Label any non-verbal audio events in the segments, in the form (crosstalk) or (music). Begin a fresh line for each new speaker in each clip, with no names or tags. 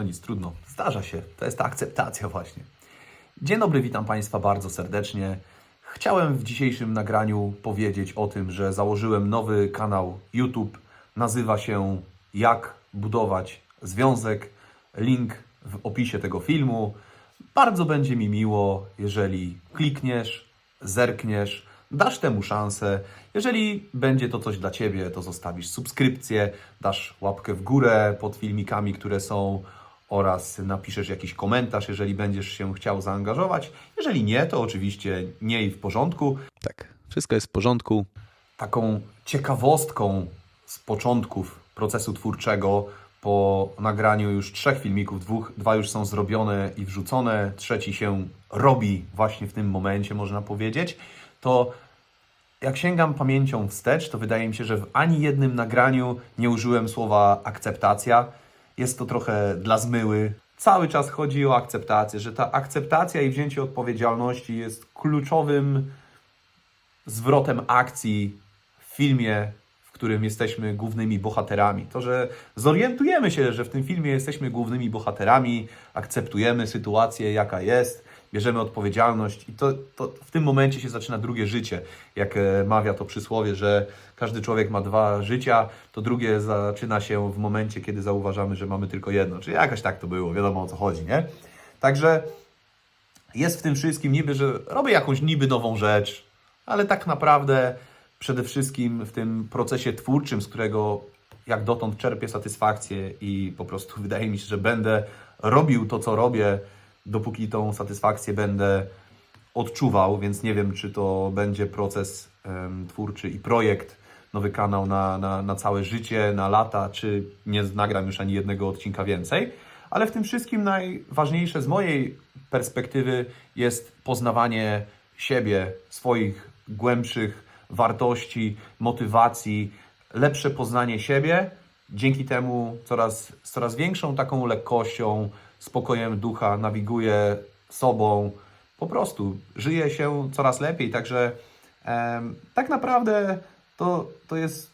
No nic, trudno. Zdarza się. To jest ta akceptacja właśnie. Dzień dobry, witam Państwa bardzo serdecznie. Chciałem w dzisiejszym nagraniu powiedzieć o tym, że założyłem nowy kanał YouTube. Nazywa się Jak budować związek. Link w opisie tego filmu. Bardzo będzie mi miło, jeżeli klikniesz, zerkniesz, dasz temu szansę. Jeżeli będzie to coś dla Ciebie, to zostawisz subskrypcję, dasz łapkę w górę pod filmikami, które są oraz napiszesz jakiś komentarz, jeżeli będziesz się chciał zaangażować. Jeżeli nie, to oczywiście nie i w porządku.
Tak, wszystko jest w porządku.
Taką ciekawostką z początków procesu twórczego po nagraniu już trzech filmików, dwóch, dwa już są zrobione i wrzucone, trzeci się robi właśnie w tym momencie, można powiedzieć, to jak sięgam pamięcią wstecz, to wydaje mi się, że w ani jednym nagraniu nie użyłem słowa akceptacja. Jest to trochę dla zmyły. Cały czas chodzi o akceptację, że ta akceptacja i wzięcie odpowiedzialności jest kluczowym zwrotem akcji w filmie, w którym jesteśmy głównymi bohaterami. To, że zorientujemy się, że w tym filmie jesteśmy głównymi bohaterami, akceptujemy sytuację, jaka jest, bierzemy odpowiedzialność i to, to w tym momencie się zaczyna drugie życie. Jak e, mawia to przysłowie, że każdy człowiek ma dwa życia, to drugie zaczyna się w momencie, kiedy zauważamy, że mamy tylko jedno. Czyli jakoś tak to było, wiadomo o co chodzi, nie? Także jest w tym wszystkim niby, że robię jakąś niby nową rzecz, ale tak naprawdę przede wszystkim w tym procesie twórczym, z którego jak dotąd czerpię satysfakcję i po prostu wydaje mi się, że będę robił to, co robię, dopóki tą satysfakcję będę odczuwał, więc nie wiem, czy to będzie proces em, twórczy i projekt, nowy kanał na, na, na całe życie, na lata, czy nie nagram już ani jednego odcinka więcej. Ale w tym wszystkim najważniejsze z mojej perspektywy jest poznawanie siebie, swoich głębszych wartości, motywacji, lepsze poznanie siebie. Dzięki temu coraz, z coraz większą taką lekkością, spokojem ducha nawiguję sobą. Po prostu żyje się coraz lepiej. Także em, tak naprawdę to, to jest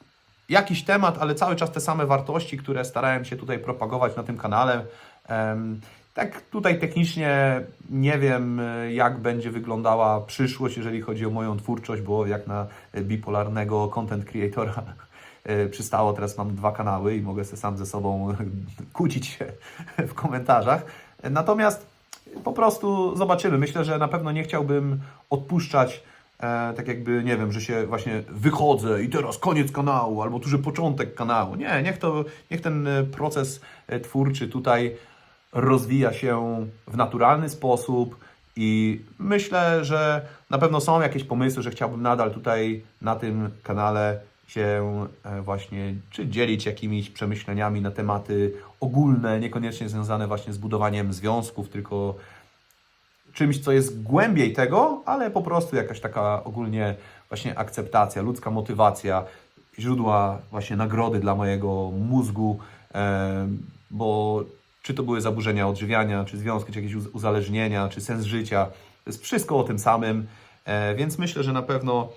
jakiś temat, ale cały czas te same wartości, które starałem się tutaj propagować na tym kanale. Em, Tak tutaj technicznie nie wiem, e, jak będzie wyglądała przyszłość, jeżeli chodzi o moją twórczość, bo jak na e, bipolarnego content creatora e, przystało, teraz mam dwa kanały i mogę sobie sam ze sobą (laughs) kłócić się w komentarzach. Natomiast po prostu zobaczymy. Myślę, że na pewno nie chciałbym odpuszczać e, tak jakby, nie wiem, że się właśnie wychodzę i teraz koniec kanału, albo tu, że początek kanału. Nie, niech, to, niech ten e, proces e, twórczy tutaj rozwija się w naturalny sposób i myślę, że na pewno są jakieś pomysły, że chciałbym nadal tutaj na tym kanale się e, właśnie czy dzielić jakimiś przemyśleniami na tematy ogólne, niekoniecznie związane właśnie z budowaniem związków, tylko czymś, co jest głębiej tego, ale po prostu jakaś taka ogólnie właśnie akceptacja, ludzka motywacja, źródła właśnie nagrody dla mojego mózgu, e, bo czy to były zaburzenia odżywiania, czy związki, czy jakieś uz- uzależnienia, czy sens życia, to jest wszystko o tym samym, e, więc myślę, że na pewno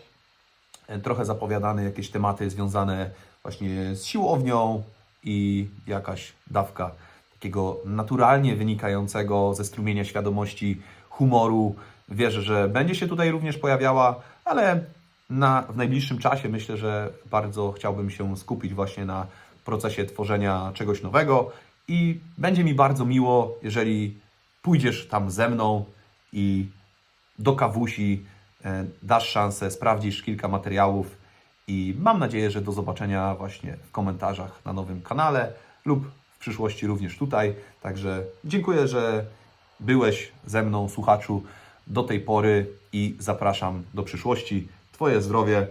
trochę zapowiadane jakieś tematy związane właśnie z siłownią i jakaś dawka takiego naturalnie wynikającego ze strumienia świadomości humoru. Wierzę, że będzie się tutaj również pojawiała, ale na, w najbliższym czasie myślę, że bardzo chciałbym się skupić właśnie na procesie tworzenia czegoś nowego i będzie mi bardzo miło, jeżeli pójdziesz tam ze mną i do kawusi dasz szansę, sprawdzisz kilka materiałów i mam nadzieję, że do zobaczenia właśnie w komentarzach na nowym kanale lub w przyszłości również tutaj. Także dziękuję, że byłeś ze mną, słuchaczu, do tej pory i zapraszam do przyszłości. Twoje zdrowie.